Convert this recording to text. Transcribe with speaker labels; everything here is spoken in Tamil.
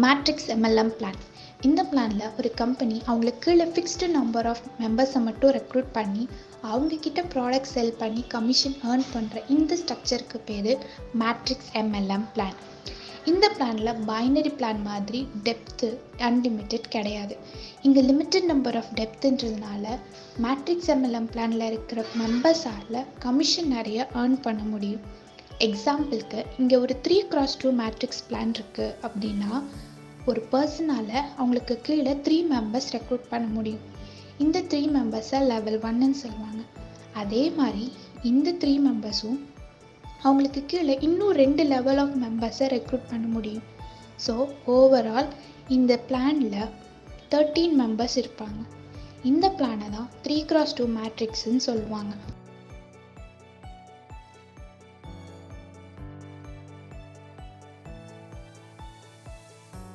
Speaker 1: மேட்ரிக்ஸ் எம்எல்எம் பிளான் இந்த பிளானில் ஒரு கம்பெனி அவங்களுக்கு கீழே ஃபிக்ஸ்டு நம்பர் ஆஃப் மெம்பர்ஸை மட்டும் ரெக்ரூட் பண்ணி அவங்கக்கிட்ட ப்ராடக்ட் செல் பண்ணி கமிஷன் ஏர்ன் பண்ணுற இந்த ஸ்ட்ரக்சருக்கு பேர் மேட்ரிக்ஸ் எம்எல்எம் பிளான் இந்த பிளானில் பைனரி பிளான் மாதிரி டெப்த்து அன்லிமிட்டெட் கிடையாது. இங்கே லிமிட்டட் நம்பர் ஆஃப் டெப்த்துன்றதுனால மேட்ரிக்ஸ் எம்எல்எம் பிளானில் இருக்கிற மெம்பர்ஸால் கமிஷன் நிறைய ஏர்ன் பண்ண முடியும். எக்ஸாம்பிளுக்கு இங்கே ஒரு three cross two matrix plan இருக்குது அப்படின்னா ஒரு பர்சனால் அவங்களுக்கு கீழே த்ரீ மெம்பர்ஸ் ரெக்ரூட் பண்ண முடியும். இந்த த்ரீ மெம்பர்ஸை லெவல் ஒன்னு சொல்லுவாங்க. அதே மாதிரி இந்த த்ரீ மெம்பர்ஸும் அவங்களுக்கு கீழே இன்னும் ரெண்டு லெவல் ஆஃப் மெம்பர்ஸை ரெக்ரூட் பண்ண முடியும். ஸோ ஓவரால் இந்த பிளானில் தேர்ட்டீன் மெம்பர்ஸ் இருப்பாங்க. இந்த பிளானை தான் த்ரீ கிராஸ் டூ மேட்ரிக்ஸ்ன்னு சொல்லுவாங்க.